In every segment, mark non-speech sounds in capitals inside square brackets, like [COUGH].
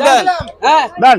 দেন। হ্যাঁ। দেন।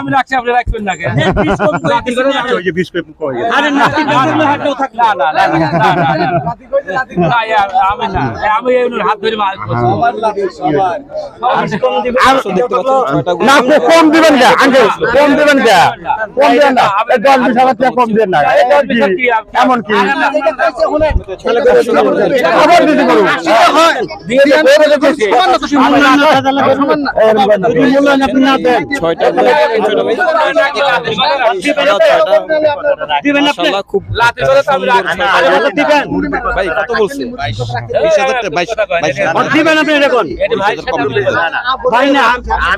আমি রাখছি আপনি রাখবেন না ইয়া, কম দিবেন কম দিবেন কম দিবেন দশ বিশ হাজার টাকা কম দিবেন এমন কি দিতে ছয়টা গরু ভাই সাদা ছয়টা মাশাআল্লাহ খুব লাঠি আমি দিবেন ভাই কত বলছে দিবেন আপনি দেখুন ভাই সাথে বলে দেন। ভাই না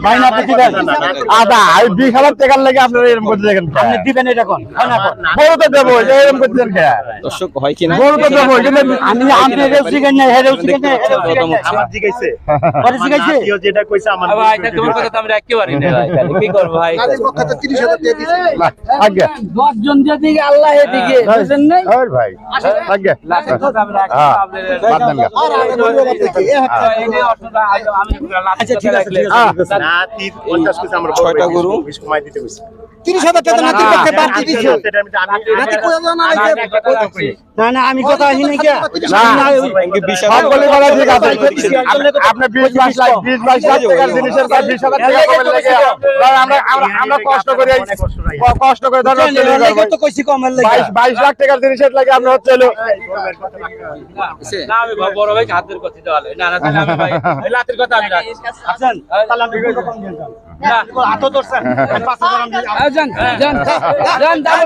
ভাই না আপনি দিবেন আদা এই বিশ হাজার টাকার লাগে আপনারা এরকম করতে দেখেন আপনি দিবেন এটা কোন বড় তো দেবো এরকম করতে দেন দর্শক হয় কিনা বড় তো দেবো আমি আপনি রেউ শিখেন না হেরেউ শিখেন না দরদাম হচ্ছে পরে শিখাইছে আর ভাই, তোমার কথা তো আমি রাখতে না ভাই, কি করব ভাই? আগে দশ জন যেদিকে আল্লাহ এদিকে বুঝেন নাই ভাই কথা আমি দেন গা। এই যে অসুবিধা, আমি লাঠি কথা রাখলে- হ্যাঁ। ছয়টা গরু না না আমি কথা আহি নাই কে? না বিশ সব বলে বলা ঠিক আছে আপনি বিশ বাইশ লাখ বিশ বাইশ লাখ টাকার জিনিসের দাম বিশ হাজার টাকা কমের লেগে আমরা আমরা কষ্ট করে কষ্ট করে ধর বাইশ বাইশ লাখ টাকার জিনিসের লাগে আমরা হচ্ছে হলো না, আমি বড় ভাইকে হাতের কথা দেওয়া না, না, আমি ভাই, [LAUGHS] এই কথা আমি রাখছি। না, এই যান যান যান দেন দেন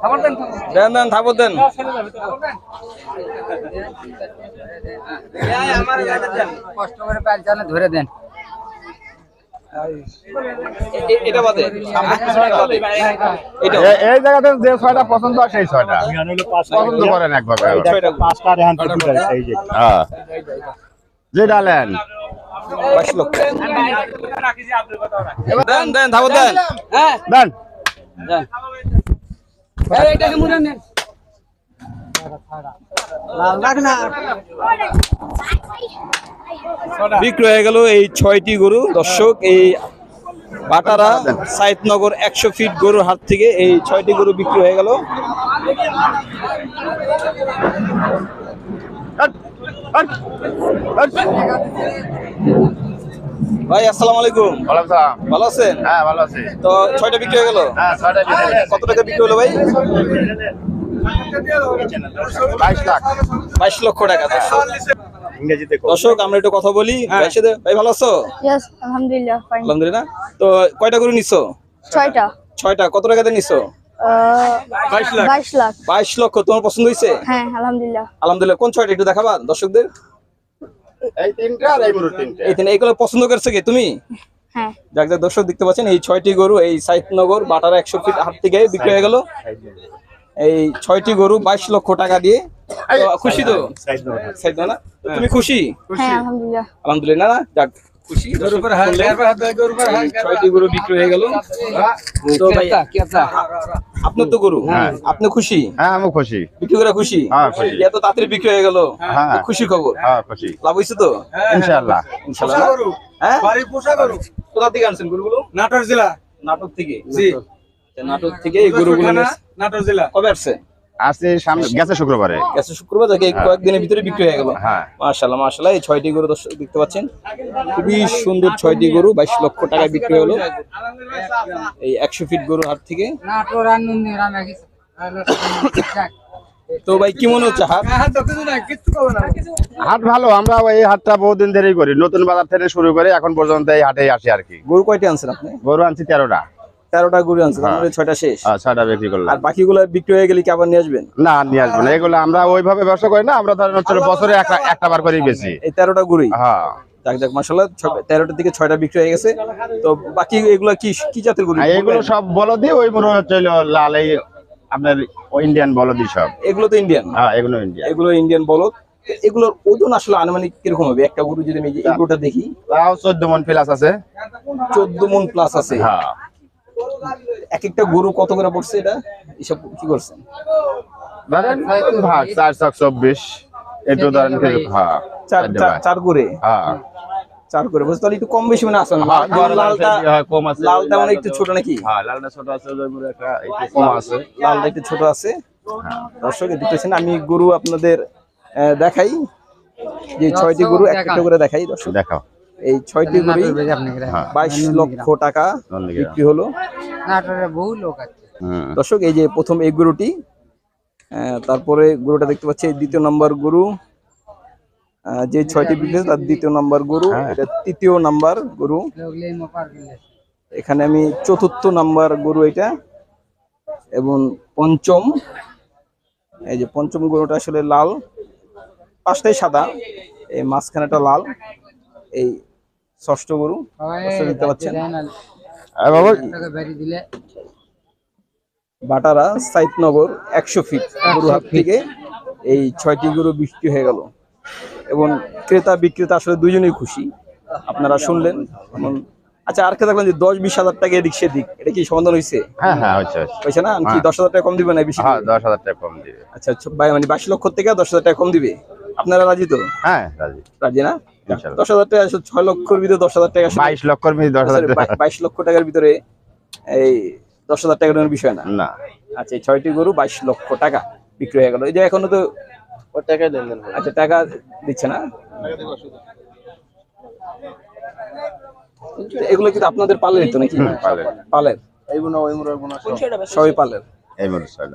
খাবার দেন। দেন দেন ধাবত দেন কষ্ট করে পাঁচ জানে ধরে দেন। এটা বাদে। এই জায়গাতে যে ছয়টা পছন্দ হয় সেই ছয়টা। পছন্দ করেন একভাবে। হ্যাঁ বাইশ লক্ষ। দেন দেন দেন। হ্যাঁ। দেন। বিক্রি হয়ে গেল এই ছয়টি গরু। দর্শক এই বাটারা সাইদনগর একশো ফিট গরুর হাট থেকে এই ছয়টি গরু বিক্রি হয়ে গেল। ভাই আসসালামু আলাইকুম। ভালো আছেন? হ্যাঁ ভালো আছি। তো ছয়টা বিক্রি হয়ে গেল? হ্যাঁ ছয়টা বিক্রি। কত টাকা বিক্রি হলো ভাই? বাইশ লাখ। বাইশ লক্ষ টাকা দর্শক। ইংরেজিতে দর্শক আমরা একটু কথা বলি। ভাই ভালো আছো? আলহামদুলিল্লাহ আলহামদুলিল্লাহ তো কয়টা গরু নিছো? ছয়টা। ছয়টা। কত টাকাতে নিছো? বাইশ লাখ। বাইশ লক্ষ তোমার পছন্দ হয়েছে? হ্যাঁ আলহামদুলিল্লাহ। আলহামদুলিল্লাহ কোন ছয়টা একটু দেখাবা দর্শকদের? এই তিনটা আর এই গরুর তিনটা। এই তিন এইগুলো পছন্দ করছে কি? তুমি? হ্যাঁ। যাক যাক দর্শক দেখতে পাচ্ছেন এই ছয়টি গরু এই সাইদনগর বাটার একশো ফিট হাট থেকে বিক্রি হয়ে গেল। এই ছয়টি গরু বাইশ লক্ষ টাকা দিয়ে। খুশি তো? সাইদ না? তুমি খুশি? হ্যাঁ আলহামদুলিল্লাহ। আলহামদুলিল্লাহ না যাক। খুশি দর্শক শুনলেন। এই ছয়টি গরু বিক্রি হয়ে গেল। তো ভাই কেতা কেতা আপনার তো গরু। আপনি খুশি? হ্যাঁ আমি খুশি। বিক্রি করে খুশি? হ্যাঁ, এত তাড়াতাড়ি বিক্রি হয়ে গেল। হ্যাঁ। খুশি খবর। হ্যাঁ খুশি। লাভ হয়েছে তো? ইনশাআল্লাহ। ইনশাআল্লাহ। না? হ্যাঁ? কোথা থেকে আনছেন গরুগুলো? নাটোর জেলা। নাটক থেকে? জি। আচ্ছা, নাটক থেকে এই গরুগুলো নাটোর জেলা। কবে আসছে? আজকে সামনে গেছে শুক্রবারে। গেছে শুক্রবার থেকে কয়েকদিনের ভিতরে বিক্রি হয়ে গেল। হ্যাঁ। মাশাল্লাহ মাশাল্লাহ এই ছয়টি গরু দেখতে পাচ্ছেন। খুবই সুন্দর ছয়টি গরু বাইশ লক্ষ টাকায় বিক্রি হলো। এই একশো ফিট গরুর হাট থেকে। তো ভাই কি মনে হচ্ছে হাট? হাট ভালো আমরা এই হাটটা বহুদিন ধরেই করি। নতুন বাজার থেকে শুরু করে এখন পর্যন্ত এই হাটে আসি আর কি। গরু কয়টি আনছেন আপনি? গরু আনছি তেরোটা। তেরোটা গরু আনছে তার ছয়টা শেষ। হ্যাঁ, ছয়টা বিক্রি করলাম। আর বাকিগুলো বিক্রি হয়ে গেলে কি আবার নিয়ে আসবেন? না নিয়ে আসব না। এগুলো আমরা ওইভাবে ব্যবসা করি না আমরা ধরেন হচ্ছে বছরে একটা বার করেই বেশি এই তেরোটা গরুই হ্যাঁ। যাক যাক মাসাল্লাহ তেরোটার দিকে ছয়টা বিক্রি হয়ে গেছে। তো বাকি এগুলো কি কি জাতের গরু এগুলো সব বলদি ওই মনে হচ্ছে হলো লাল এই আপনার ইন্ডিয়ান বলদি সব। এগুলো তো ইন্ডিয়ান হ্যাঁ এগুলো ইন্ডিয়ান এগুলো ইন্ডিয়ান বলদ। এগুলোর ওজন আসলে আনুমানিক কীরকম হবে? একটা গরু যদি আমি এই গরুটা দেখি। তাও চোদ্দ মন প্লাস আছে। চোদ্দ মন প্লাস আছে। হ্যাঁ। এক একটা গরু কত করে পড়ছে এটা? এসব কি করছেন? ধরেন ভাগ চার চার চব্বিশ। একটু ধরেন হ্যাঁ চার করে? হ্যাঁ। চার করে বলছে তাহলে একটু কম বেশি মানে হ্যাঁ, লালটা লালটা কম আছে। লালটা মানে একটু ছোট নাকি? হ্যাঁ লালটা ছোট আছে ওই একটা একটু কম আছে। লালটা একটু ছোট আছে? দর্শক দেখতেছেন আমি গরু আপনাদের আহ, দেখাই। যে ছয়টি গরু এক একটা করে দেখাই দর্শক। দেখাও। এই ছয়টি গরু হ্যাঁ বাইশ লক্ষ টাকা বিক্রি হলো। বহু লোক আছে। হুম। দর্শক এই যে প্রথম এই গরুটি আহ, তারপরে গরুটা দেখতে পাচ্ছি দ্বিতীয় নম্বর গরু আহ, যে ছয়টি হয়েছে তার দ্বিতীয় নম্বর গরু হ্যাঁ। এটা তৃতীয় নাম্বার গরু। এখানে আমি চতুর্থ নাম্বার গরু এটা এবং পঞ্চম এই যে পঞ্চম গরুটা আসলে লাল পাঁচটাই সাদা এই মাঝখানেটা লাল এই ষষ্ঠ গরু দেখতে পাচ্ছেন। বাবা দিলে বাটারা সাইতনগর একশো ফিট গরুহাট থেকে এই ছয়টি গরু বিক্রি হয়ে গেল। এবং ক্রেতা বিক্রেতা আসলে দুজনেই খুশি। আপনারা শুনলেন। এমন আচ্ছা আর কে দেখলেন যে দশ বিশ হাজার টাকা এদিক সেদিক। এটা কি সমাধান হয়েছে হ্যাঁ হ্যাঁ হচ্ছে। হয়েছে না? কি হ্যাঁ। দশ হাজার টাকা কম দিবে না বেশি হ্যাঁ দশ হাজার টাকা কম দিবে। আচ্ছা ভাই মানে বাইশ লক্ষ থেকে দশ হাজার টাকা কম দিবে? আপনারা রাজি তো? হ্যাঁ। রাজি। রাজি না? দশ হাজার টাকা ছয় লক্ষর ভিতরে দশ হাজার টাকা বাইশ লক্ষর ভিতরে দশ হাজার টাকা। বাইশ লক্ষ টাকার ভিতরে এই দশ হাজার টাকার কোনো বিষয় না? না। আচ্ছা এই ছয়টি গরু বাইশ লক্ষ টাকা বিক্রি হয়ে গেল। এই যে এখনও তো আচ্ছা টাকা দিচ্ছে না? এগুলো কিন্তু আপনাদের পালের তো নাকি? হুম, পালের। পালের। সবই পালের? এই মোটরসাইকেল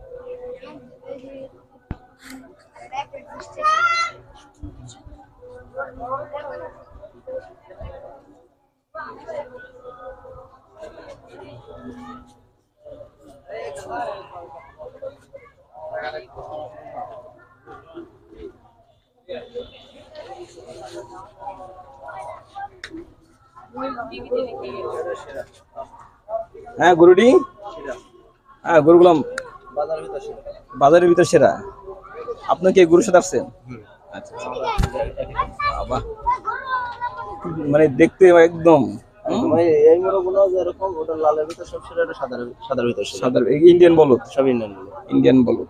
হ্যাঁ গরুটি? হ্যাঁ গরুগুলাম বাজারের ভিতর সেরা। আপনি কি এই গরুর সাথে আসছেন। বাবা। মানে দেখতে একদম ইন্ডিয়ান বলুদ? সব ইন্ডিয়ানগুলো ইন্ডিয়ান বলদ।